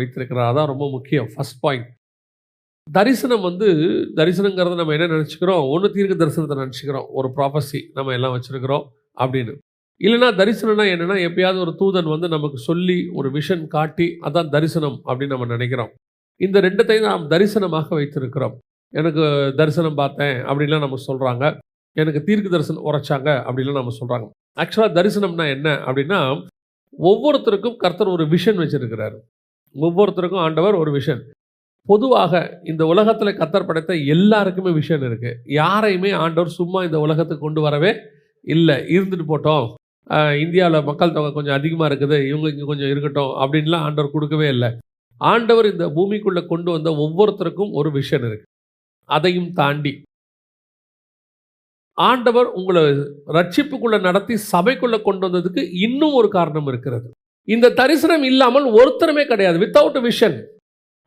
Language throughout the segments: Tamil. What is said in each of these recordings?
வைத்திருக்கிறார். அதான் ரொம்ப முக்கியம். ஃபர்ஸ்ட் பாயிண்ட் தரிசனம் வந்து தரிசனங்கிறத நம்ம என்ன நினச்சிக்கிறோம்? ஒன்று தீர்க்க தரிசனத்தை நினச்சிக்கிறோம். ஒரு ப்ராஃபஸி நம்ம எல்லாம் வச்சுருக்கிறோம் அப்படின்னு. இல்லைன்னா தரிசனம்னா என்னென்னா எப்பயாவது ஒரு தூதன் வந்து நமக்கு சொல்லி ஒரு விஷன் காட்டி அதான் தரிசனம் அப்படின்னு நம்ம நினைக்கிறோம். இந்த ரெண்டத்தையும் நாம் தரிசனமாக வைத்திருக்கிறோம். எனக்கு தரிசனம் பார்த்தேன் அப்படின்லாம் நம்ம சொல்கிறாங்க எனக்கு தீர்க்க தரிசனம் உரைச்சாங்க அப்படின்லாம் நம்ம சொல்கிறாங்க ஆக்சுவலாக தரிசனம்னா என்ன அப்படின்னா ஒவ்வொருத்தருக்கும் கர்த்தர் ஒரு விஷன் வச்சுருக்கிறாரு. ஒவ்வொருத்தருக்கும் ஆண்டவர் ஒரு விஷன். பொதுவாக இந்த உலகத்தில் கத்தர் படைத்த எல்லாருக்குமே விஷன் இருக்குது யாரையுமே ஆண்டவர் சும்மா இந்த உலகத்துக்கு கொண்டு வரவே இல்லை. இருந்துட்டு போட்டோம். இந்தியாவில் மக்கள் தொகை கொஞ்சம் அதிகமாக இருக்குது. இவங்க இங்கே கொஞ்சம் இருக்கட்டும் அப்படின்லாம் ஆண்டவர் கொடுக்கவே இல்லை. ஆண்டவர் இந்த பூமிக்குள்ளே கொண்டு வந்த ஒவ்வொருத்தருக்கும் ஒரு விஷன் இருக்குது அதையும் தாண்டி. ஆண்டவர் உங்களை ரட்சிப்புக்குள்ளே நடத்தி சபைக்குள்ளே கொண்டு வந்ததுக்கு இன்னும் ஒரு காரணம் இருக்கிறது. இந்த தரிசனம் இல்லாமல் ஒருத்தருமே கிடையாது. வித்தவுட் விஷன்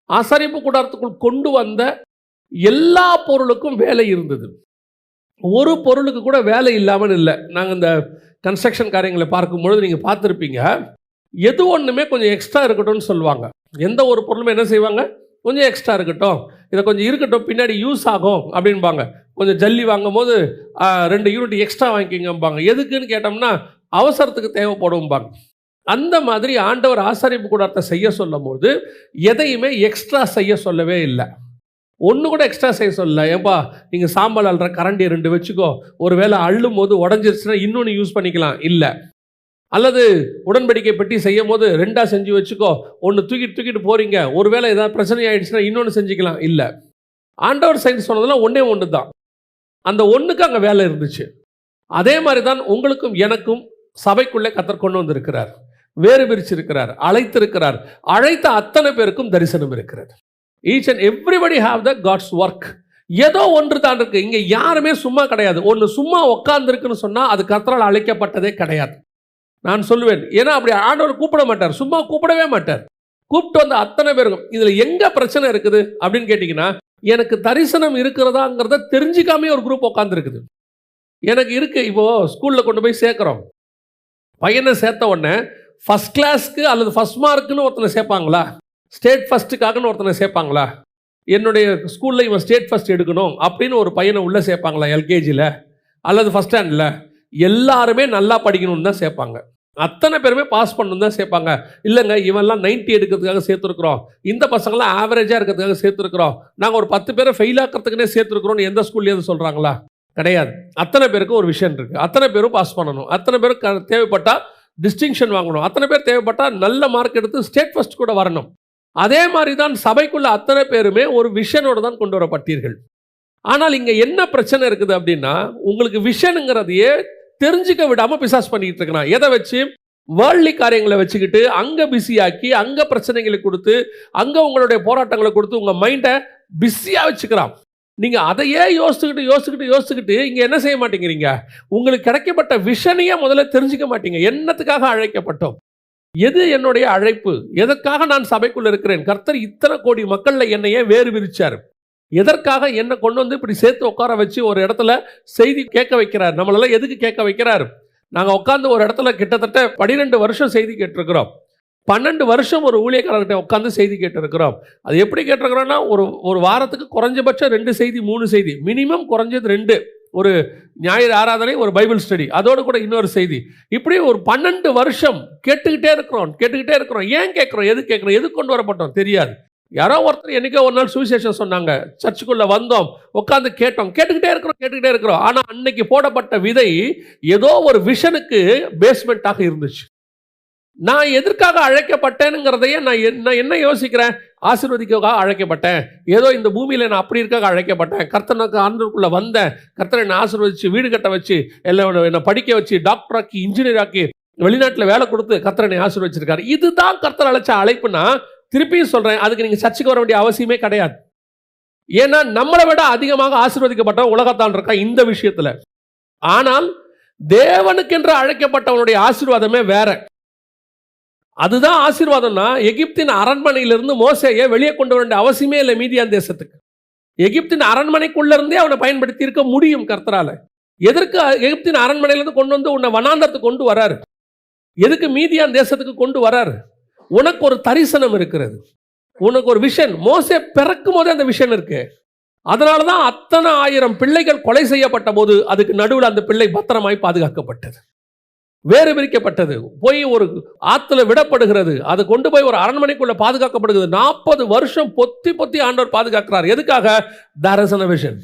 ஆசரிப்பு கூடாரத்துக்குள் கொண்டு வந்த எல்லா பொருளுக்கும் வேலை இருந்தது. ஒரு பொருளுக்கு கூட வேலை இல்லாமல் இல்லை. நாங்கள் இந்த கன்ஸ்ட்ரக்ஷன் காரியங்களை பார்க்கும்பொழுது நீங்கள் பார்த்துருப்பீங்க. எது ஒன்றுமே கொஞ்சம் எக்ஸ்ட்ரா இருக்கட்டும்னு சொல்லுவாங்க. எந்த ஒரு பொருளுமே என்ன செய்வாங்க? கொஞ்சம் எக்ஸ்ட்ரா இருக்கட்டும். இதை கொஞ்சம் இருக்கட்டும் பின்னாடி யூஸ் ஆகும் அப்படின்பாங்க கொஞ்சம் ஜல்லி வாங்கும் போது ரெண்டு யூனிட் எக்ஸ்ட்ரா வாங்கிக்கிங்கம்பாங்க. எதுக்குன்னு கேட்டோம்னா அவசரத்துக்கு தேவைப்படும்பாங்க. அந்த மாதிரி ஆண்டவர் ஆசாரிப்பு கூடாரத்தை செய்ய சொல்லும் போது எதையுமே எக்ஸ்ட்ரா செய்ய சொல்லவே இல்லை. ஒன்று கூட எக்ஸ்ட்ரா செய்ய சொல்லல. ஏப்பா நீங்கள் சாம்பல் அல்ற கரண்டி ரெண்டு வச்சுக்கோ. ஒருவேளை அள்ளும் போது உடஞ்சிருச்சுன்னா இன்னொன்று யூஸ் பண்ணிக்கலாம். இல்லை. அல்லது உடன்படிக்கை பெட்டி செய்யும் போது ரெண்டாக செஞ்சு வச்சுக்கோ. ஒன்று தூக்கிட்டு தூக்கிட்டு போகிறீங்க ஒருவேளை ஏதாவது பிரச்சனை ஆயிடுச்சுன்னா இன்னொன்று செஞ்சுக்கலாம். இல்லை. ஆண்டவர் சைன்ஸ் சொன்னதெல்லாம் ஒன்றே ஒன்று தான். அந்த ஒன்றுக்கு அங்கே வேலை இருந்துச்சு. அதே மாதிரி தான் உங்களுக்கும் எனக்கும் சபைக்குள்ளே கத்தர் கொண்டு வந்திருக்கிறார். வேறு பிரிச்சிருக்கிறார் அழைத்திருக்கிறார். அழைத்த அத்தனை பேருக்கும் தரிசனம் இருக்கிறது. Each and everybody have the God's work ஏதோ ஒன்று தான் இருக்கு. இங்கே யாருமே சும்மா கிடையாது. ஒன்று சும்மா உட்கார்ந்துருக்குன்னு சொன்னால் அது கத்தரால் அழைக்கப்பட்டதே கிடையாது. நான் சொல்லுவேன் ஏன்னா அப்படி ஆண்டவர் கூப்பிட மாட்டார். சும்மா கூப்பிடவே மாட்டார். கூப்பிட்டு வந்த அத்தனை பேருக்கும் இதில் எங்கே பிரச்சனை இருக்குது? அப்படின்னு கேட்டிங்கன்னா எனக்கு தரிசனம் இருக்கிறதாங்கிறத தெரிஞ்சிக்காமே ஒரு குரூப் உட்காந்துருக்குது எனக்கு இருக்குது இப்போ ஸ்கூலில் கொண்டு போய் சேர்க்குறோம். பையனை சேர்த்த உடனே ஃபர்ஸ்ட் கிளாஸ்க்கு அல்லது ஃபஸ்ட் மார்க்குன்னு ஒருத்தனை சேர்ப்பாங்களா? ஸ்டேட் ஃபர்ஸ்ட்டுக்காகன்னு ஒருத்தனை சேர்ப்பாங்களா? என்னுடைய ஸ்கூலில் இவன் ஸ்டேட் ஃபஸ்ட் எடுக்கணும் அப்படின்னு ஒரு பையனை உள்ளே சேர்ப்பாங்களா எல்கேஜியில் அல்லது ஃபஸ்ட் ஸ்டாண்டில் எல்லாருமே நல்லா படிக்கணும்னு தான் சேர்ப்பாங்க. அத்தனை பேருமே பாஸ் பண்ணணும் தான் சேர்ப்பாங்க. இல்லைங்க இவன்லாம் 90 எடுக்கிறதுக்காக சேர்த்துருக்குறோம். இந்த பசங்களாம் ஆவரேஜாக இருக்கிறதுக்காக சேர்த்துருக்குறோம். நாங்கள் ஒரு பத்து பேரை ஃபெயில் ஆக்கிறதுக்குனே சேர்த்துருக்குறோம்னு எந்த ஸ்கூல்லேருந்து சொல்கிறாங்களா கிடையாது. அத்தனை பேருக்கும் ஒரு விஷயம் இருக்குது அத்தனை பேரும் பாஸ் பண்ணணும். அத்தனை பேரும் க- தேவைப்பட்டால் டிஸ்டிங்ஷன் வாங்கணும். அத்தனை பேர் தேவைப்பட்டால் நல்ல மார்க் எடுத்து ஸ்டேட் ஃபஸ்ட் கூட வரணும். அதே மாதிரி தான் சபைக்குள்ள அத்தனை பேருமே ஒரு விஷனோட தான் கொண்டு வரப்பட்டீர்கள். ஆனால் இங்கே என்ன பிரச்சனை இருக்குது அப்படின்னா உங்களுக்கு விஷனுங்கிறதையே தெரிஞ்சுக்க விடாமல் பிசாஸ் பண்ணிக்கிட்டு இருக்கிறான். எதை வச்சு? வேர்ல்டி காரியங்களை வச்சுக்கிட்டு அங்கே பிஸியாக்கி அங்கே பிரச்சனைகளை கொடுத்து அங்கே உங்களுடைய போராட்டங்களை கொடுத்து உங்கள் மைண்டை பிஸியாக வச்சுக்கிறான். நீங்கள் அதையே யோசிச்சுக்கிட்டு யோசிச்சுக்கிட்டு யோசிச்சுக்கிட்டு இங்கே என்ன செய்ய மாட்டேங்கிறீங்க? உங்களுக்கு கிடைக்கப்பட்ட விஷனையே முதல்ல தெரிஞ்சுக்க மாட்டீங்க. என்னத்துக்காக அழைக்கப்பட்டோம்? எது என்னுடைய அழைப்பு? எதற்காக நான் சபைக்குள்ளே இருக்கிறேன்? கர்த்தர் இத்தனை கோடி மக்களில் என்னையே வேறு விரிச்சார். எதற்காக என்னை கொண்டு வந்து இப்படி சேர்த்து உட்கார வச்சு ஒரு இடத்துல செய்தி கேட்க வைக்கிறார்? நம்மளெல்லாம் எதுக்கு கேட்க வைக்கிறார்? நாங்கள் உட்காந்து ஒரு இடத்துல கிட்டத்தட்ட பன்னிரெண்டு வருஷம் செய்தி கேட்டிருக்கிறோம். பன்னெண்டு வருஷம் ஒரு ஊழியக்காரர்கிட்ட உட்காந்து செய்தி கேட்டிருக்கிறோம். அது எப்படி கேட்டிருக்கிறோன்னா ஒரு ஒரு வாரத்துக்கு குறைஞ்சபட்சம் ரெண்டு செய்தி மூணு செய்தி. மினிமம் குறைஞ்சது ரெண்டு. ஒரு ஞாயிறு ஆராதனை ஒரு பைபிள் ஸ்டடி. அதோடு கூட இன்னொரு செய்தி. இப்படி ஒரு பன்னெண்டு வருஷம் கேட்டுக்கிட்டே இருக்கிறோம் கேட்டுக்கிட்டே இருக்கிறோம். ஏன் கேட்குறோம் எது கேட்குறோம் எது கொண்டு வரப்பட்டோம் தெரியாது. யாரோ ஒருத்தர் என்னைக்கோ ஒரு நாள் சுவிசேஷம் சொன்னாங்க. சர்ச்சுக்குள்ளே வந்தோம் உட்காந்து கேட்டோம். கேட்டுக்கிட்டே இருக்கிறோம் கேட்டுக்கிட்டே இருக்கிறோம். ஆனால் அன்னைக்கு போடப்பட்ட விதை ஏதோ ஒரு விஷனுக்கு பேஸ்மெண்ட்டாக இருந்துச்சு. நான் எதற்காக அழைக்கப்பட்டேனுங்கிறதையே நான் நான் என்ன யோசிக்கிறேன்? ஆசீர்வதிக்காக அழைக்கப்பட்டேன். ஏதோ இந்த பூமியில் நான் அப்படி இருக்காக அழைக்கப்பட்டேன். கர்த்தனுக்கு ஆண்டுக்குள்ளே வந்தேன். கர்த்தனை என்னை ஆசீர்வதிச்சு வீடு கட்ட வச்சு எல்லாம் என்னை படிக்க வச்சு டாக்டர் ஆக்கி இன்ஜினியர் ஆக்கி வெளிநாட்டில் வேலை கொடுத்து கர்த்தரனை ஆசீர்வதிச்சிருக்காரு இதுதான் கர்த்தர் அழைச்ச அழைப்புனா திருப்பியும் சொல்கிறேன் அதுக்கு நீங்கள் சர்ச்சுக்கு வர வேண்டிய அவசியமே கிடையாது. ஏன்னா நம்மளை விட அதிகமாக ஆசீர்வதிக்கப்பட்டவன் உலகத்தான் இருக்கா இந்த விஷயத்தில். ஆனால் தேவனுக்கென்று அழைக்கப்பட்டவனுடைய ஆசீர்வாதமே வேற. அதுதான் ஆசீர்வாதம்னா எகிப்தின் அரண்மனையிலிருந்து மோசையை வெளியே கொண்டு வர வேண்டிய அவசியமே இல்லை மீதியான் தேசத்துக்கு. எகிப்தின் அரண்மனைக்குள்ளேருந்தே அவனை பயன்படுத்தி இருக்க முடியும் கர்த்தரால. எதற்கு எகிப்தின் அரண்மனையிலிருந்து கொண்டு வந்து உன்னை வனாந்தரத்துக்கு கொண்டு வராரு? எதுக்கு மீதியான் தேசத்துக்கு கொண்டு வராரு? உனக்கு ஒரு தரிசனம் இருக்கிறது. உனக்கு ஒரு விஷன். மோசே பிறக்கும் போதே அந்த விஷன் இருக்கு. அதனால தான் அத்தனை ஆயிரம் பிள்ளைகள் கொலை செய்யப்பட்ட போது அதுக்கு நடுவில் அந்த பிள்ளை பத்திரமாய் பாதுகாக்கப்பட்டது. வேறு பிரிக்கப்பட்டது போய் ஒரு ஆற்றுல விடப்படுகிறது. அது கொண்டு போய் ஒரு அரண்மனைக்குள்ள பாதுகாக்கப்படுகிறது. நாற்பது வருஷம் பொத்தி பொத்தி ஆண்டவர் பாதுகாக்கிறார். எதுக்காக? தரிசன விஷன்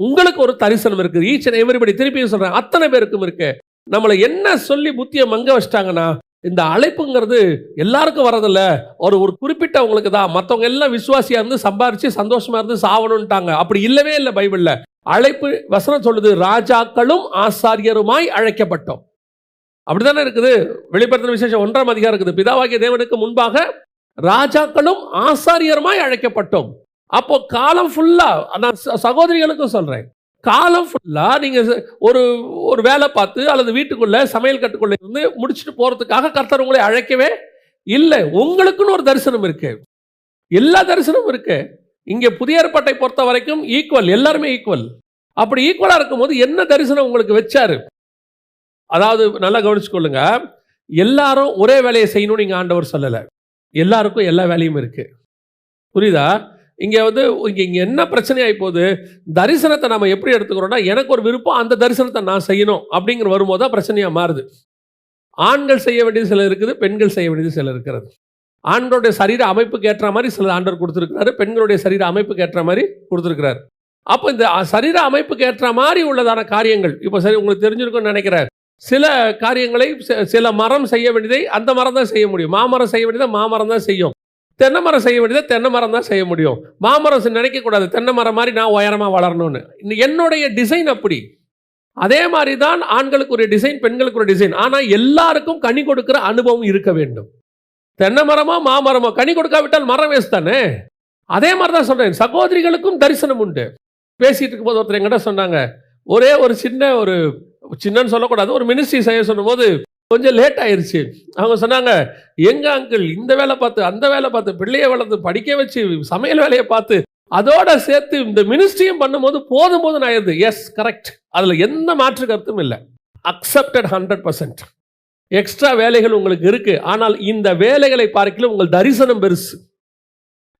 உங்களுக்கு ஒரு தரிசனம் இருக்குது ஈச் அண்ட் எவரிபடி திருப்பியும் சொல்றேன். அத்தனை பேருக்கும் இருக்கு. நம்மளை என்ன சொல்லி புத்தியை மங்க வச்சிட்டாங்கன்னா இந்த அழைப்புங்கிறது எல்லாருக்கும் வரதில்ல ஒரு ஒரு குறிப்பிட்டவங்களுக்கு தான். மற்றவங்க எல்லாம் விசுவாசியா இருந்து சம்பாரிச்சு சந்தோஷமா இருந்து சாவணும்ட்டாங்க. அப்படி இல்லவே இல்லை பைபிளில். அழைப்பு வசனம் சொல்லுது ராஜாக்களும் ஆசாரியருமாய் அழைக்கப்பட்டோம். அப்படிதானே இருக்குது? வெளிப்படுத்தின விசேஷம் ஒன்றாம் அதிகாரம் இருக்குது. பிதாவாகிய தேவனுக்கு முன்பாக ராஜாக்களும் ஆசாரியருமாய் அழைக்கப்பட்டோம். அப்போ காலம் ஃபுல்லா நான் ச- சகோதரிகளுக்கும் சொல்றேன். காலம் ஃபுல்லா நீங்க ஒரு ஒரு வேலை பார்த்து அல்லது வீட்டுக்குள்ள சமையல் கட்டுக்குள்ள இருந்து முடிச்சுட்டு போறதுக்காக கர்த்தர் உங்களை அழைக்கவே இல்லை. உங்களுக்குன்னு ஒரு தரிசனம் இருக்கு. எல்லா தரிசனமும் இருக்கு. இங்கே புதிய ஏற்பாட்டை பொறுத்த வரைக்கும் ஈக்குவல் எல்லாருமே ஈக்குவல் அப்படி ஈக்குவலாக இருக்கும்போது என்ன தரிசனம் உங்களுக்கு வச்சாரு? அதாவது நல்லா கவனிச்சுக்கொள்ளுங்க. எல்லாரும் ஒரே வேலையை செய்யணும்னு நீங்கள் ஆண்டவர் சொல்லலை. எல்லாருக்கும் எல்லா வேலையும் இருக்குது புரியுதா? இங்கே வந்து இங்கே இங்கே என்ன பிரச்சனையாகி போகுது? தரிசனத்தை நம்ம எப்படி எடுத்துக்கிறோம்னா எனக்கு ஒரு விருப்பம் அந்த தரிசனத்தை நான் செய்யணும் அப்படிங்கிற வரும்போது தான் பிரச்சனையாக மாறுது. ஆண்கள் செய்ய வேண்டியது சில இருக்குது பெண்கள் செய்ய வேண்டியது சில இருக்கிறது. ஆண்களுடைய சரீர அமைப்புக்கு ஏற்ற மாதிரி சில ஆண்டவர் கொடுத்துருக்கிறாரு பெண்களுடைய சரீர அமைப்புக்கு ஏற்ற மாதிரி கொடுத்துருக்கிறாரு. அப்போ இந்த சரீர அமைப்புக்கு ஏற்ற மாதிரி உள்ளதான காரியங்கள் இப்போ சரி உங்களுக்கு தெரிஞ்சிருக்கும்னு நினைக்கிறேன். சில காரியங்களை சில மரம் செய்ய வேண்டியதை அந்த மரம் தான் செய்ய முடியும். மாமரம் செய்ய வேண்டியதை மாமரம் தான் செய்யும். தென்னை மரம் செய்ய வேண்டியதை தென்னை மரம் தான் செய்ய முடியும். மாமரம் நினைக்கக்கூடாது. தென்னை மரம் மாதிரி நான் உயரமாக வளரணும்னு. என்னுடைய டிசைன் அப்படி. அதே மாதிரி தான் ஆண்களுக்கு ஒரு டிசைன் பெண்களுக்கு ஒரு டிசைன் ஆனால் எல்லாருக்கும் கனி கொடுக்குற அனுபவம் இருக்க வேண்டும். தென்னை மரமோ மாமரமோ கனி கொடுக்காவிட்டால் மரம் வேஸ்ட் தானே? அதே மாதிரி தான் சொல்கிறேன் சகோதரிகளுக்கும் தரிசனம் உண்டு. பேசிகிட்டு இருக்கும்போது ஒருத்தர் என்கிட்ட சொன்னாங்க ஒரே ஒரு சின்ன ஒரு சின்னன்னு சொல்லக்கூடாது ஒரு மினிஸ்ட்ரி செய்ய சொல்லும்போது கொஞ்சம் லேட் ஆயிடுச்சு அவங்க சொன்னாங்க எங்க அங்கிள் இந்த வேலை பார்த்து அந்த வேலை பார்த்து பிள்ளையை வளர்த்து படிக்க வச்சு சமையல் வேலையை பார்த்து அதோட சேர்த்து இந்த மினிஸ்ட்ரியும் பண்ணும்போது போதும் போதும் ஆயிருது எஸ் கரெக்ட் அதில் எந்த மாற்று கருத்தும் இல்லை. அக்செப்டட் ஹண்ட்ரட் பர்சன்ட் எக்ஸ்ட்ரா வேலைகள் உங்களுக்கு இருக்கு. ஆனால் இந்த வேலைகளை பார்க்கல உங்கள் தரிசனம் பெருசு.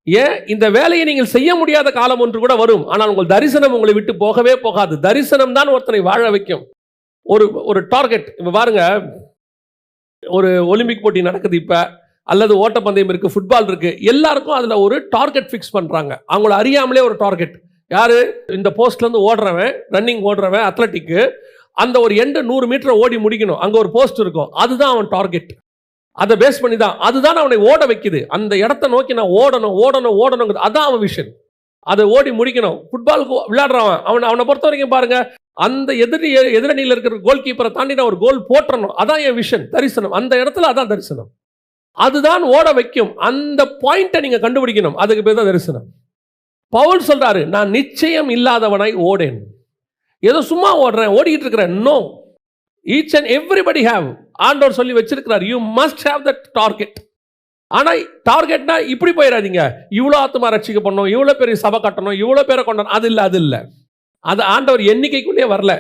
ஏன்? இந்த வேலையை நீங்கள் செய்ய முடியாத காலம் ஒன்று கூட வரும். ஆனால் உங்கள் தரிசனம் உங்களை விட்டு போகவே போகாது. தரிசனம் தான் ஒருத்தனை வாழ வைக்கும். ஒரு ஒரு டார்கெட் இப்போ பாருங்க ஒரு ஒலிம்பிக் போட்டி நடக்குது இப்போ அல்லது ஓட்டப்பந்தயம் இருக்குது ஃபுட்பால் இருக்குது எல்லாருக்கும் அதில் ஒரு டார்கெட் ஃபிக்ஸ் பண்ணுறாங்க அவங்கள அறியாமலே ஒரு டார்கெட் யார்? இந்த போஸ்ட்லேருந்து ஓடுறவன் ரன்னிங் ஓடுறவன் அத்லட்டிக்கு அந்த ஒரு எண்டு நூறு மீட்டரை ஓடி முடிக்கணும். அங்கே ஒரு போஸ்ட் இருக்கும். அதுதான் அவன் டார்கெட் அதை பேஸ் பண்ணி தான். அதுதான் அவனை ஓட வைக்குது. அந்த இடத்த நோக்கி நான் ஓடணும் ஓடணும் ஓடணுங்கிறது அதான் அவன் விஷன் அதை ஓடி முடிக்கணும். ஃபுட்பாலுக்கு விளையாடுறவன் அவன் அவனை பொறுத்த வரைக்கும் பாருங்கள் அந்த எதிரி எதிரணியில் இருக்கிற கோல் கீப்பரை தாண்டி நான் ஒரு கோல் போட்டணும் அதான் என் விஷன் தரிசனம். அந்த இடத்துல அதான் தரிசனம். அதுதான் ஓட வைக்கும். அந்த பாயிண்ட்டை நீங்கள் கண்டுபிடிக்கணும். அதுக்கு பேர் தான் தரிசனம். பவுல் சொல்கிறாரு நான் நிச்சயம் இல்லாதவனாய் ஓடேன். ஏதோ சும்மா ஓடுறேன் ஓடிக்கிட்டு இருக்கிறேன். No each and everybody have ஆண்டோர் சொல்லி வச்சிருக்கிறார் you must have that target ஆனால் டார்கெட்னா இப்படி போயிடாதீங்க. இவ்வளோ ஆத்மா ரட்சிக்க பண்ணணும் இவ்வளோ பெரிய சபை கட்டணும் இவ்வளோ பேரை கொண்டணும் அது இல்லை அது இல்லை. அது ஆண்டவர் எண்ணிக்கைக்குள்ளேயே வரல.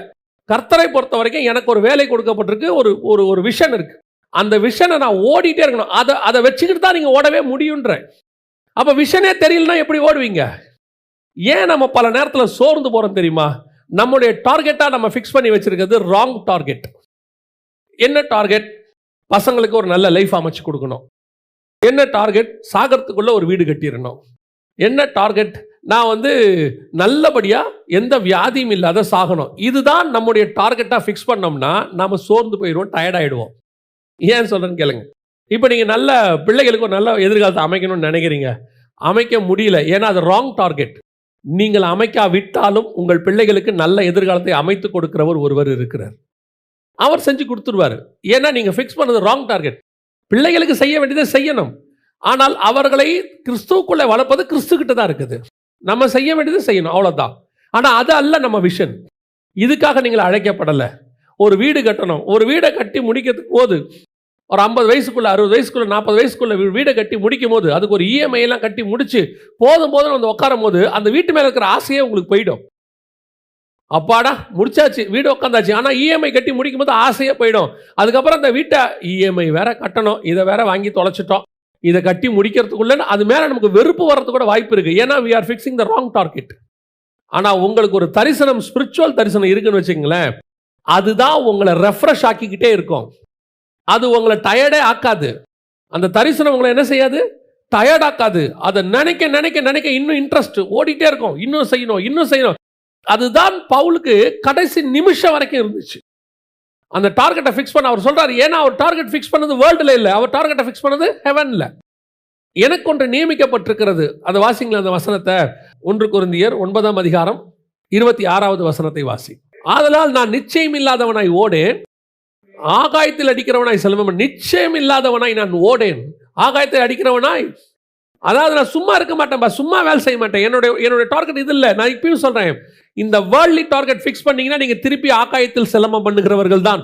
கர்த்தரை பொறுத்த வரைக்கும் எனக்கு ஒரு வேலை கொடுக்கப்பட்டிருக்கு ஒரு ஒரு ஒரு விஷன் இருக்கு. அந்த விஷனை நான் ஓடிட்டே இருக்கணும். அதை அதை வச்சுக்கிட்டு தான் நீங்கள் ஓடவே முடியுன்ற. அப்போ விஷனே தெரியலனா எப்படி ஓடுவீங்க? ஏன் நம்ம பல நேரத்தில் சோர்ந்து போகிறோம் தெரியுமா? நம்முடைய டார்கெட்டாக நம்ம ஃபிக்ஸ் பண்ணி வச்சுருக்கிறது ராங் டார்கெட் என்ன டார்கெட் பசங்களுக்கு ஒரு நல்ல லைஃப் அமைச்சு கொடுக்கணும். என்ன டார்கெட் சாகரத்துக்குள்ளே ஒரு வீடு கட்டிடணும். என்ன டார்கெட் நான் வந்து நல்லபடியாக எந்த வியாதியும் இல்லாத சாகணும். இதுதான் நம்முடைய டார்கெட்டாக ஃபிக்ஸ் பண்ணோம்னா நாம் சோர்ந்து போயிடுவோம் டயர்டாயிடுவோம் ஏன் சொல்கிறேன்னு கேளுங்க. இப்போ நீங்கள் நல்ல பிள்ளைகளுக்கு ஒரு நல்ல எதிர்காலத்தை அமைக்கணும்னு நினைக்கிறீங்க. அமைக்க முடியல. ஏன்னா அது ராங் டார்கெட் நீங்கள் அமைக்காவிட்டாலும் உங்கள் பிள்ளைகளுக்கு நல்ல எதிர்காலத்தை அமைத்து கொடுக்கிறவர் ஒருவர் இருக்கிறார். அவர் செஞ்சு கொடுத்துருவாரு. ஏன்னா நீங்கள் ஃபிக்ஸ் பண்ணது ராங் டார்கெட் பிள்ளைகளுக்கு செய்ய வேண்டியதை செய்யணும். ஆனால் அவர்களை கிறிஸ்துவுக்குள்ளே வளர்ப்பது கிறிஸ்து கிட்ட தான் இருக்குது. நம்ம செய்ய வேண்டியது செய்யணும் அவ்வளோதான் ஆனால் அது அல்ல நம்ம விஷன் இதுக்காக நீங்கள் அழைக்கப்படலை. ஒரு வீடு கட்டணும். ஒரு வீடை கட்டி முடிக்கிறதுக்கு போது ஒரு ஐம்பது வயசுக்குள்ளே அறுபது வயசுக்குள்ள நாற்பது வயசுக்குள்ள வீடை கட்டி முடிக்கும் போது அதுக்கு ஒரு இஎம்ஐலாம் கட்டி முடிச்சு போதும் போதும் வந்து உட்காரும் போது அந்த வீட்டு மேலே இருக்கிற ஆசையே உங்களுக்கு போயிடும். அப்பாடா முடிச்சாச்சு வீடு உட்காந்தாச்சு. ஆனால் இஎம்ஐ கட்டி முடிக்கும் போது ஆசையே போயிடும். அதுக்கப்புறம் அந்த வீட்டை இஎம்ஐ வேற கட்டணும். இதை வேற வாங்கி தொலைச்சிட்டோம். இதை கட்டி முடிக்கிறதுக்குள்ள அது மேலே நமக்கு வெறுப்பு வர்றது கூட வாய்ப்பு இருக்குது ஏன்னா we are fixing the wrong target ஆனால் உங்களுக்கு ஒரு தரிசனம் ஸ்பிரிச்சுவல் தரிசனம் இருக்குன்னு வச்சுங்களேன் அதுதான் உங்களை ரெஃப்ரெஷ் ஆக்கிக்கிட்டே இருக்கும். அது உங்களை டயர்டே ஆக்காது. அந்த தரிசனம் உங்களை என்ன செய்யாது? டயர்ட் ஆக்காது. அதை நினைக்க நினைக்க நினைக்க இன்னும் இன்ட்ரெஸ்ட் ஓடிட்டே இருக்கும். இன்னும் செய்யணும் இன்னும் செய்யணும். அதுதான் பவுலுக்கு கடைசி நிமிஷம் வரைக்கும் இருந்துச்சு. அந்த டார்கெட்டை ஃபிக்ஸ் பண்ண அவர் சொல்கிறார் ஏன்னா அவர் டார்கெட் ஃபிக்ஸ் பண்ணது வேர்ல்டில் இல்லை. அவர் டார்கெட்டை ஃபிக்ஸ் பண்ணது ஹெவனில் எனக்கு ஒன்று நியமிக்கப்பட்டிருக்கிறது. அதை வாசிங்களா அந்த வசனத்தை. ஒன்று குருந்தியர் ஒன்பதாம் அதிகாரம் இருபத்தி ஆறாவது வசனத்தை வாசி. ஆதலால் நான் நிச்சயம் இல்லாதவனாய் ஓடேன். ஆகாயத்தில் அடிக்கிறவனாய் செல்வம். நிச்சயம் இல்லாதவனாய் நான் ஓடேன். ஆகாயத்தில் அடிக்கிறவனாய். அதாவது நான் சும்மா இருக்க மாட்டேன்பா சும்மா வேலை செய்ய மாட்டேன். என்னுடைய என்னுடைய டார்கெட் இது இல்லை. நான் இப்பயும் சொல்கிறேன் இந்த வேர்ல்ட்லி டார்கெட் ஃபிக்ஸ் பண்ணீங்கன்னா நீங்க திருப்பி ஆகாயத்தில் சிலம்பம் பண்ணுகிறவர்கள் தான்.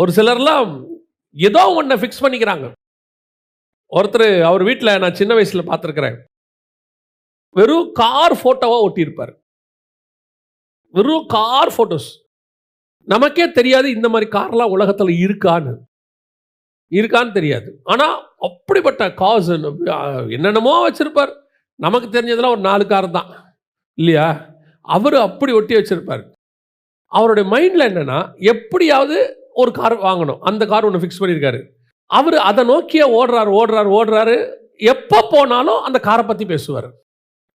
ஒரு சிலர்லாம் ஏதோ ஒன்றை ஃபிக்ஸ் பண்ணிக்கிறாங்க. ஒருத்தர் அவர் வீட்டில் நான் சின்ன வயசில் பார்த்துருக்குறேன். வெறும் கார் ஃபோட்டோவாக ஒட்டியிருப்பார். வெறும் கார் ஃபோட்டோஸ் நமக்கே தெரியாது இந்த மாதிரி கார்லாம் உலகத்தில் இருக்கான்னு. இருக்கான்னு தெரியாது. ஆனால் அப்படிப்பட்ட காஸ் என்னென்னமோ வச்சுருப்பார். நமக்கு தெரிஞ்சதெல்லாம் ஒரு நாலு கார் தான். இல்லையா? அவர் அப்படி ஒட்டி வச்சிருப்பார். அவருடைய மைண்டில் என்னென்னா எப்படியாவது ஒரு கார் வாங்கணும். அந்த கார் ஒன்று ஃபிக்ஸ் பண்ணியிருக்காரு. அவர் அதை நோக்கியே ஓடுறாரு ஓடுறாரு ஓடுறாரு. எப்போ போனாலும் அந்த காரை பற்றி பேசுவார்.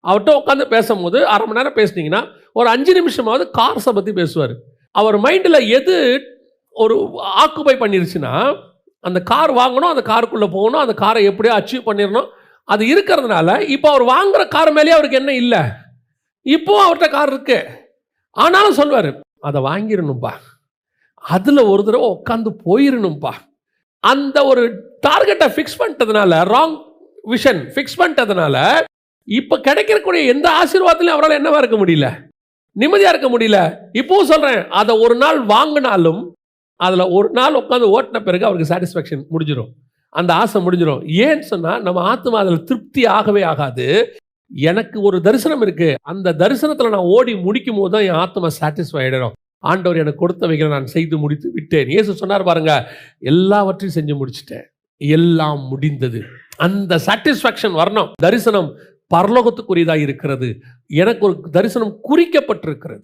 அவர்கிட்ட உட்காந்து பேசும்போது அரை மணி நேரம் பேசுனீங்கன்னா ஒரு அஞ்சு நிமிஷமாவது கார்ஸை பற்றி பேசுவார். அவர் மைண்டில் எது ஒரு ஆக்குபை பண்ணிருச்சுன்னா அந்த கார் வாங்கணும் அந்த காருக்குள்ளே போகணும் அந்த காரை எப்படியோ அச்சீவ் பண்ணிடணும் அது இருக்கிறதுனால இப்போ அவர் வாங்குற கார் மேலேயே அவருக்கு என்ன இல்லை? இப்போவும் அவர்கிட்ட கார் இருக்கு. ஆனாலும் சொல்வார் அதை வாங்கிடணும்ப்பா அதில் ஒரு தடவை உட்காந்து போயிடணும்ப்பா அந்த ஒரு டார்கெட்டை ஃபிக்ஸ் பண்ணிட்டதுனால ராங் விஷன் ஃபிக்ஸ் பண்ணிட்டதுனால இப்போ கிடைக்கக்கூடிய எந்த ஆசீர்வாதத்திலையும் அவரால் என்னவா இருக்க முடியல? நிம்மதியாக இருக்க முடியல. இப்போவும் சொல்கிறேன் அதை ஒரு நாள் வாங்கினாலும் அதில் ஒரு நாள் உட்காந்து ஓட்டின பிறகு அவருக்கு சாட்டிஸ்ஃபேக்ஷன் முடிஞ்சிடும் அந்த ஆசை முடிஞ்சிடும் ஏன்னு சொன்னால் நம்ம ஆத்மா அதில் திருப்தி ஆகவே ஆகாது. எனக்கு ஒரு தரிசனம் இருக்கு. அந்த தரிசனத்தில் நான் ஓடி முடிக்கும் போது தான் என் ஆத்மா சாட்டிஸ்ஃபை ஆகிடும் ஆண்டவர் எனக்கு கொடுத்தவைகளை நான் செய்து முடித்து விட்டேன். இயேசு சொன்னார் பாருங்க எல்லாவற்றையும் செஞ்சு முடிச்சிட்டேன். எல்லாம் முடிந்தது. அந்த சாட்டிஸ்ஃபேக்ஷன் வரணும். தரிசனம் பரலோகத்துக்குரியதாக இருக்கிறது. எனக்கு ஒரு தரிசனம் குறிக்கப்பட்டிருக்கிறது.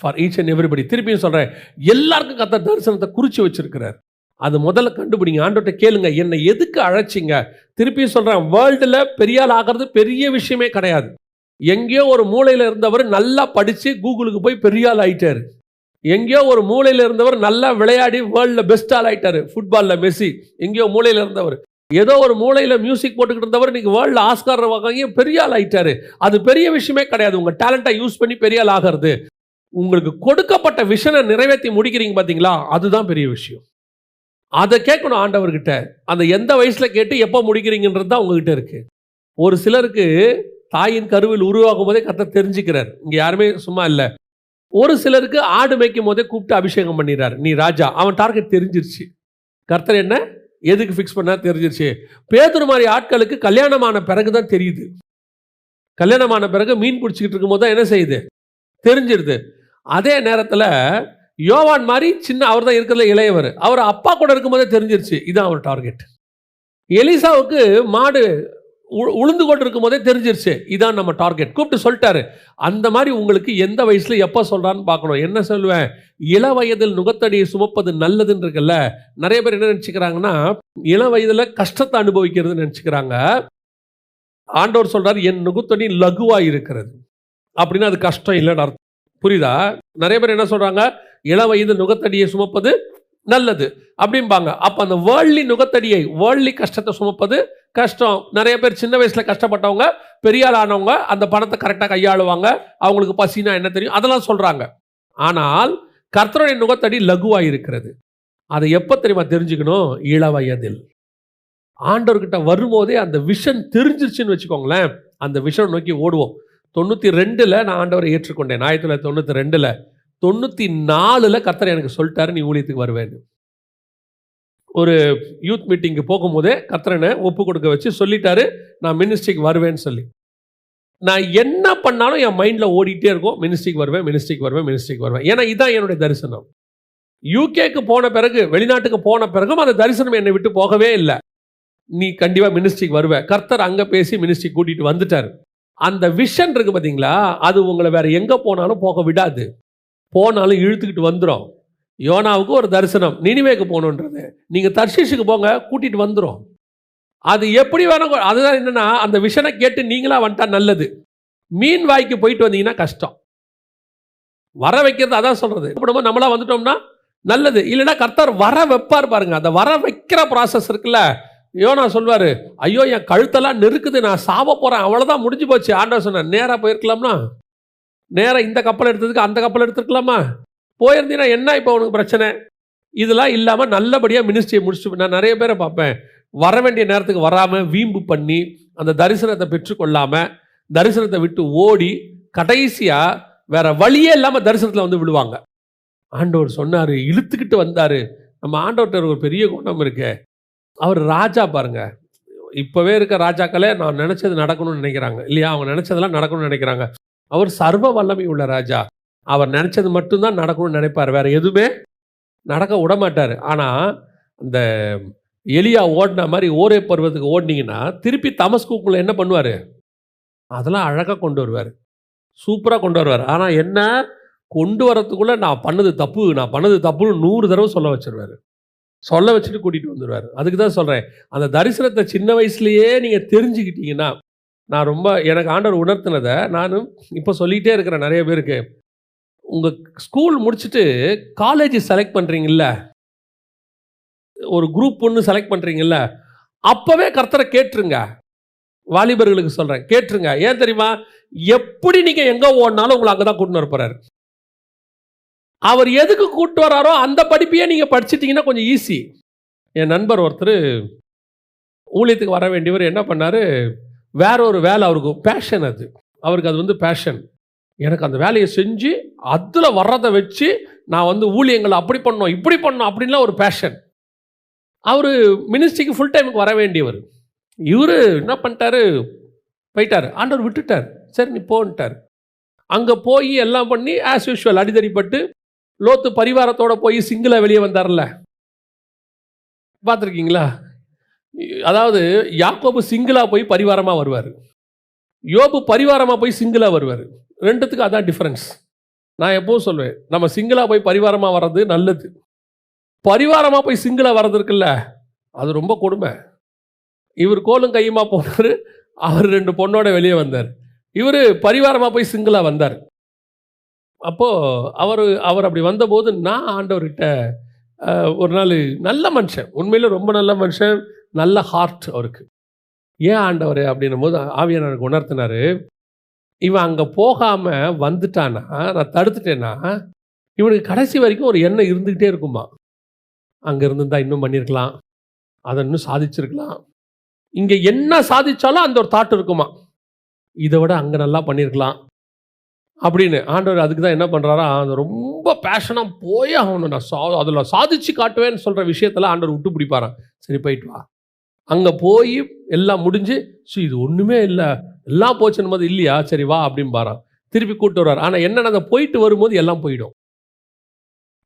ஃபார் ஈச் அண்ட் எவ்ரிபடி திருப்பியும் சொல்கிறேன் எல்லாருக்கும் கத்த தரிசனத்தை குறித்து வச்சிருக்கிறார். அது முதல்ல கண்டுபிடிங்க. ஆண்டோட்ட கேளுங்க என்னை எதுக்கு அழைச்சிங்க? திருப்பி சொல்கிறேன் வேர்ல்டில் பெரிய ஆள் ஆகிறது பெரிய விஷயமே கிடையாது. எங்கேயோ ஒரு மூலையில் இருந்தவர் நல்லா படித்து கூகுளுக்கு போய் பெரிய ஆள் ஆயிட்டாரு. எங்கேயோ ஒரு மூலையில் இருந்தவர் நல்லா விளையாடி வேர்ல்டில் பெஸ்ட் ஆள் ஆயிட்டார். ஃபுட்பாலில் மெஸ்ஸி எங்கேயோ மூலையில் இருந்தவர். ஏதோ ஒரு மூலையில் மியூசிக் போட்டுக்கிட்டு இருந்தவர் இன்னைக்கு வேர்ல்டில் ஆஸ்கார் வாங்கியும் பெரிய ஆள் ஆயிட்டாரு. அது பெரிய விஷயமே கிடையாது. உங்கள் டேலண்ட்டை யூஸ் பண்ணி பெரிய ஆள் ஆகிறது. உங்களுக்கு கொடுக்கப்பட்ட விஷனை நிறைவேற்றி முடிக்கிறீங்க பார்த்தீங்களா அதுதான் பெரிய விஷயம். அதை கேட்கணும் ஆண்டவர்கிட்ட. அந்த எந்த வயசில் கேட்டு எப்போ முடிக்கிறீங்கன்றது தான் உங்ககிட்ட இருக்குது ஒரு சிலருக்கு தாயின் கருவில் உருவாகும் போதே கத்த தெரிஞ்சுக்கிறார். இங்கே யாருமே சும்மா இல்லை. ஒரு சிலருக்கு ஆடு மேய்க்கும் போதே கூப்பிட்டு அபிஷேகம் பண்ணிடுறாரு. நீ ராஜா. அவன் டார்கெட் தெரிஞ்சிருச்சு. கர்த்தர் என்ன? எதுக்கு ஃபிக்ஸ் பண்ணா தெரிஞ்சிருச்சு. பேதுரு மாதிரி ஆட்களுக்கு கல்யாணமான பிறகு தான் தெரியுது. கல்யாணமான பிறகு மீன் பிடிச்சிக்கிட்டு இருக்கும்போது தான் என்ன செய்யுது? தெரிஞ்சிருது. அதே நேரத்தில் யோவான் மாதிரி சின்ன அவர் தான் இருக்கிறதுல இளையவர். அவர் அப்பா கூட இருக்கும்போதே தெரிஞ்சிருச்சு. இதான் அவர் டார்கெட் எலிசாவுக்கு மாடு உ- உளுந்து கொண்டு இருக்கும் போதே தெரிஞ்சிருச்சு. இதான் நம்ம டார்கெட் கூப்பிட்டு சொல்லிட்டாரு. அந்த மாதிரி உங்களுக்கு எந்த வயசுல எப்போ சொல்கிறான்னு பார்க்கணும். என்ன சொல்லுவேன்? இள வயதில் நுகத்தடியை சுமப்பது நல்லதுன்னு இருக்குல்ல. நிறைய பேர் என்ன நினச்சிக்கிறாங்கன்னா இள வயதில் கஷ்டத்தை அனுபவிக்கிறதுன்னு நினச்சிக்கிறாங்க. ஆண்டவர் சொல்கிறார் என் நுகத்தடி லகுவாக இருக்கிறது அப்படின்னா அது கஷ்டம் இல்லைன்னு அர்த்தம். புரியுதா? நிறைய பேர் என்ன சொல்கிறாங்க இள வயது நுகத்தடியை சுமப்பது நல்லது அப்படிம்பாங்க. அப்போ அந்த வேர்ல்டி நுகத்தடியை வேர்ல்ட்லி கஷ்டத்தை சுமப்பது கஷ்டம். நிறைய பேர் சின்ன வயசில் கஷ்டப்பட்டவங்க பெரிய ஆள் ஆனவங்க அந்த பணத்தை கரெக்டாக கையாளுவாங்க. அவங்களுக்கு பசினா என்ன தெரியும்? அதெல்லாம் சொல்கிறாங்க ஆனால் கர்த்தருடைய நுகத்தடி லகுவாக இருக்கிறது. அதை எப்போ தெரியுமா தெரிஞ்சுக்கணும்? இள வயதில் ஆண்டவர்கிட்ட வரும்போதே அந்த விஷன் தெரிஞ்சிருச்சுன்னு வச்சுக்கோங்களேன். அந்த விஷன் நோக்கி ஓடுவோம். தொண்ணூற்றி ரெண்டில் நான் ஆண்டவரை ஏற்றுக்கொண்டேன். ஆயிரத்தி தொள்ளாயிரத்தி தொண்ணூற்றி ரெண்டில். தொண்ணூற்றி நாலில் கர்த்தர் எனக்கு சொல்லிட்டாரு நீ ஊழியத்துக்கு வருவேன்னு. ஒரு யூத் மீட்டிங்கு போகும்போதே கர்த்தரனை ஒப்பு கொடுக்க வச்சு சொல்லிட்டாரு நான் மினிஸ்ட்ரிக்கு வருவேன்னு சொல்லி. நான் என்ன பண்ணாலும் என் மைண்டில் ஓடிட்டே இருக்கும் மினிஸ்ட்ரிக்கு வருவேன் மினிஸ்ட்ரிக்கு வருவேன் மினிஸ்ட்ரிக்கு வருவேன். ஏன்னா இதான் என்னுடைய தரிசனம். யூகேக்கு போன பிறகு வெளிநாட்டுக்கு போன பிறகும் அந்த தரிசனம் என்னை விட்டு போகவே இல்லை. நீ கண்டிப்பாக மினிஸ்ட்ரிக்கு வருவேன் கர்த்தர் அங்கே பேசி மினிஸ்ட்ரி கூட்டிகிட்டு வந்துட்டார். அந்த விஷன் இருக்கு பார்த்தீங்களா அது உங்களை வேற எங்கே போனாலும் போக விடாது. போனாலும் இழுத்துக்கிட்டு வந்துடும் யோனாவுக்கு ஒரு தரிசனம் நினிவேக்கு போகணுன்றது. நீங்கள் தர்ஷீஷுக்கு போங்க கூட்டிகிட்டு வந்துடும் அது எப்படி வேணும் அதுதான் என்னென்னா அந்த விஷனை கேட்டு நீங்களாக வந்துட்டா நல்லது. மீன் வாய்க்கு போயிட்டு வந்தீங்கன்னா கஷ்டம். வர வைக்கிறது அதான் சொல்கிறது இப்போ நம்மளாக வந்துட்டோம்னா நல்லது. இல்லைன்னா கர்த்தர் வர வைப்பார் பாருங்க. அந்த வர வைக்கிற ப்ராசஸ் இருக்குல்ல. யோனா சொல்வார் ஐயோ என் கழுத்தெல்லாம் நெருக்குது. நான் சாவ போகிறேன் அவ்வளோதான் முடிஞ்சு போச்சு. ஆண்டவர் சொன்னேன் நேராக போயிருக்கலாம்னா? நேராக இந்த கப்பல் எடுத்ததுக்கு அந்த கப்பல் எடுத்துருக்கலாமா? போயிருந்தீங்கன்னா என்ன இப்போ உனக்கு பிரச்சனை? இதெல்லாம் இல்லாமல் நல்லபடியாக மினிஸ்ட்ரியை முடிச்சுட்டு நான் நிறைய பேரை பார்ப்பேன். வர வேண்டிய நேரத்துக்கு வராமல் வீம்பு பண்ணி அந்த தரிசனத்தை பெற்றுக்கொள்ளாமல் தரிசனத்தை விட்டு ஓடி கடைசியாக வேற வழியே இல்லாமல் தரிசனத்தில் வந்து விழுவாங்க. ஆண்டவர் சொன்னார் இழுத்துக்கிட்டு வந்தார். நம்ம ஆண்டவர்கிட்ட ஒரு பெரிய குணம் இருக்கு. அவர் ராஜா பாருங்க. இப்போவே இருக்க ராஜாக்களே நான் நினச்சது நடக்கணும்னு நினைக்கிறாங்க. இல்லையா? அவங்க நினச்சதெல்லாம் நடக்கணும்னு நினைக்கிறாங்க. அவர் சர்வ வல்லமை உள்ள ராஜா. அவர் நினச்சது மட்டும்தான் நடக்கணும்னு நினைப்பார். வேற எதுவுமே நடக்க விட மாட்டார் ஆனால் அந்த எலியா ஓடின மாதிரி ஓரே பருவத்துக்கு ஓடினீங்கன்னா திருப்பி தமஸ்குக்குள்ள என்ன பண்ணுவார்? அதெல்லாம் அழகாக கொண்டு வருவார். சூப்பராக கொண்டு வருவார். ஆனால் என்ன? கொண்டு வரத்துக்குள்ளே நான் பண்ணது தப்பு நான் பண்ணது தப்புன்னு நூறு தடவை சொல்ல வச்சிருவாரு. சொல்ல வச்சுட்டு கூட்டிகிட்டு வந்துடுவார் அதுக்கு தான் சொல்கிறேன் அந்த தரிசனத்தை சின்ன வயசுலேயே நீங்கள் தெரிஞ்சுக்கிட்டீங்கன்னா நான் ரொம்ப எனக்கு ஆண்டவர் உணர்த்தினதை நானும் இப்போ சொல்லிகிட்டே இருக்கிறேன் நிறைய பேருக்கு. உங்கள் ஸ்கூல் முடிச்சுட்டு காலேஜ் செலக்ட் பண்ணுறீங்கல்ல ஒரு குரூப் ஒன்று செலக்ட் பண்ணுறீங்கல்ல அப்போவே கர்த்தரை கேட்டுருங்க. வாலிபர்களுக்கு சொல்கிறேன் கேட்டுருங்க. ஏன் தெரியுமா? எப்படி நீங்கள் எங்கே ஓடினாலும் உங்களை அங்கே தான் கூட்டின்னு வரப்போறாரு அவர் எதுக்கு கூட்டு வராரோ அந்த படிப்பையே நீங்கள் படிச்சிட்டிங்கன்னா கொஞ்சம் ஈஸி என் நண்பர் ஒருத்தர் ஊழியத்துக்கு வர வேண்டியவர் என்ன பண்ணார்? வேற ஒரு வேலை அவருக்கு பேஷன் அது. அவருக்கு அது வந்து பேஷன் எனக்கு அந்த வேலையை செஞ்சு அதில் வர்றதை வச்சு நான் வந்து ஊழியங்களை அப்படி பண்ணோம் இப்படி பண்ணோம் அப்படின்லாம் ஒரு பேஷன் அவர் மினிஸ்ட்ரிக்கு ஃபுல் டைமுக்கு வர வேண்டியவர். இவர் என்ன பண்ணிட்டாரு? போயிட்டார். ஆண்டவர் விட்டுட்டார். சரி நீ போன்ட்டார். அங்கே போய் எல்லாம் பண்ணி ஆஸ் யூஷுவல் அடிதடிப்பட்டு லோத்து பரிவாரத்தோட போய் சிங்கிளாக வெளியே வந்தார்ல. பார்த்துருக்கீங்களா? அதாவது யாக்கோபு சிங்கிளா போய் பரிவாரமாக வருவார். யோபு பரிவாரமாக போய் சிங்கிளா வருவார். ரெண்டுத்துக்கும் அதான் டிஃப்ரென்ஸ் நான் எப்பவும் சொல்லுவேன் நம்ம சிங்கிளா போய் பரிவாரமாக வர்றது நல்லது. பரிவாரமாக போய் சிங்கிளா வர்றது இருக்குல்ல அது ரொம்ப கொடுமை. இவர் கோலும் கையுமா போனார் அவர் ரெண்டு பொண்ணோட வெளியே வந்தார். இவர் பரிவாரமாக போய் சிங்கிளா வந்தார். அப்போது அவர் அவர் அப்படி வந்தபோது நான் ஆண்டவர்கிட்ட ஒரு நாள் நல்ல மனுஷன். உண்மையில் ரொம்ப நல்ல மனுஷன். நல்ல ஹார்ட் அவருக்கு. ஏன் ஆண்டவர் அப்படின்னும் போது ஆவியானவருக்கு உணர்த்தினார். இவன் அங்கே போகாமல் வந்துட்டானா நான் தடுத்துட்டேன்னா இவனுக்கு கடைசி வரைக்கும் ஒரு எண்ணம் இருந்துக்கிட்டே இருக்குமா? அங்கே இருந்திருந்தா இன்னும் பண்ணியிருக்கலாம் அதை இன்னும் சாதிச்சிருக்கலாம். இங்கே என்ன சாதித்தாலும் அந்த ஒரு தாட் இருக்குமா? இதை விட அங்கே நல்லா பண்ணியிருக்கலாம் அப்படின்னு ஆண்டவர் அதுக்கு தான் என்ன பண்ணுறாரா அந்த ரொம்ப பேஷனாக போய் ஆகணும். நான் சா அதில் சாதிச்சு காட்டுவேன்னு சொல்கிற விஷயத்தில் ஆண்டவர் விட்டு பிடிப்பாரான் சரி போயிட்டு வா. அங்கே போய் எல்லாம் முடிஞ்சு ஸோ இது ஒன்றுமே இல்லை. எல்லாம் போச்சுன்னு போது இல்லையா? சரி வா அப்படின்னு பாரு திருப்பி கூப்பிட்டு வருவார். ஆனால் என்னென்ன அதை போயிட்டு வரும்போது எல்லாம் போயிடும்.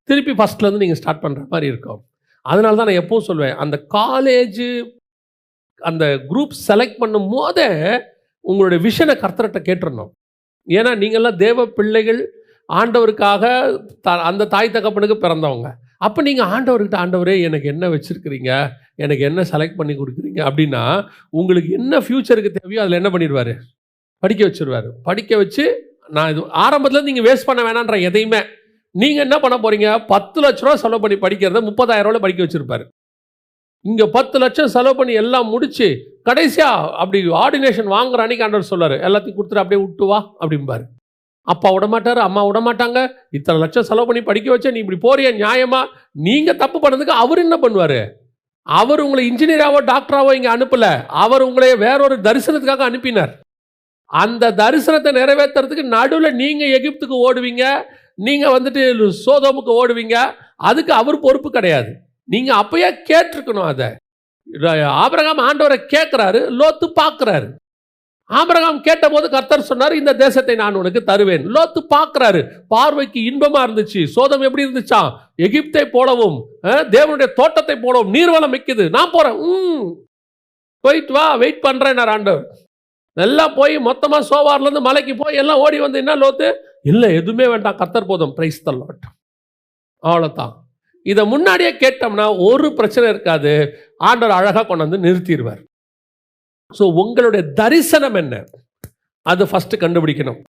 திருப்பி ஃபஸ்ட்லேருந்து நீங்கள் ஸ்டார்ட் பண்ணுற மாதிரி இருக்கும். அதனால தான் நான் எப்பவும் சொல்லுவேன் அந்த காலேஜு அந்த குரூப் செலக்ட் பண்ணும் போதே உங்களுடைய விஷனை கர்த்தர்கிட்ட கேட்டுருந்தோம் ஏன்னா நீங்கள்லாம் தேவ பிள்ளைகள் ஆண்டவருக்காக த- அந்த தாய் தகப்பனுக்கு பிறந்தவங்க. அப்போ நீங்கள் ஆண்டவர்கிட்ட ஆண்டவரே எனக்கு என்ன வச்சுருக்கிறீங்க? எனக்கு என்ன செலக்ட் பண்ணி கொடுக்குறீங்க அப்படின்னா உங்களுக்கு என்ன ஃப்யூச்சருக்கு தேவையோ அதில் என்ன பண்ணிடுவார்? படிக்க வச்சிருவாரு. படிக்க வச்சு நான் இது ஆரம்பத்தில் நீங்கள் வேஸ்ட் பண்ண வேணான்ற எதையுமே. நீங்கள் என்ன பண்ண போகிறீங்க பத்து லட்ச ரூபா செலவு பண்ணி படிக்கிறத முப்பதாயிரம் ரூபாய் படிக்க வச்சுருப்பார். இங்கே பத்து லட்சம் செலவு பண்ணி எல்லாம் முடித்து கடைசியாக அப்படி ஆர்டினேஷன் வாங்குற அன்னைக்கு ஆண்டவர் சொல்லார் எல்லாத்தையும் கொடுத்துட்டு அப்படியே விட்டு வா அப்படிம்பார். அப்பா விடமாட்டார் அம்மா விட மாட்டாங்க. இத்தனை லட்சம் செலவு பண்ணி படிக்க வச்சேன் நீ இப்படி போறிய? நியாயமா? நீங்கள் தப்பு பண்ணதுக்கு அவர் என்ன பண்ணுவார்? அவர் உங்களை இன்ஜினியராவோ டாக்டராவோ இங்கே அனுப்பல. அவர் உங்களை வேறொரு தரிசனத்துக்காக அனுப்பினார். அந்த தரிசனத்தை நிறைவேற்றுறதுக்கு நடுவில் நீங்கள் எகிப்துக்கு ஓடுவீங்க நீங்கள் வந்துட்டு சோதோமுக்கு ஓடுவீங்க அதுக்கு அவர் பொறுப்பு கிடையாது. நீங்கள் அப்பயே கேட்டிருக்கணும் அதை. ஆபரகம் ஆண்டவரை கேட்குறாரு லோத்து பார்க்குறாரு. ஆபரகாம் கேட்டபோது கர்த்தர் சொன்னார் இந்த தேசத்தை நான் உனக்கு தருவேன். லோத்து பார்க்குறாரு பார்வைக்கு இன்பமாக இருந்துச்சு. சோதம் எப்படி இருந்துச்சா? எகிப்தை போலவும் தேவனுடைய தோட்டத்தை போலவும் நீர்வளம் மிக்குது. நான் போகிறேன் ம் போயிட்டு வா வெயிட் பண்ணுறேன் நான் ஆண்டவர். நல்லா போய் மொத்தமாக சோவார்லேருந்து மலைக்கு போய் எல்லாம் ஓடி வந்து என்ன லோத்து? இல்லை எதுவுமே வேண்டாம் கர்த்தர் போதும். பிரைஸ் தள்ளாட் அவ்வளோதான் இதை முன்னாடியே கேட்டோம்னா ஒரு பிரச்சனை இருக்காது. ஆண்டவர் அழகாக கொண்டு வந்து நிறுத்திடுவார். ஸோ உங்களுடைய தரிசனம் என்ன? அதை ஃபஸ்ட்டு கண்டுபிடிக்கணும்.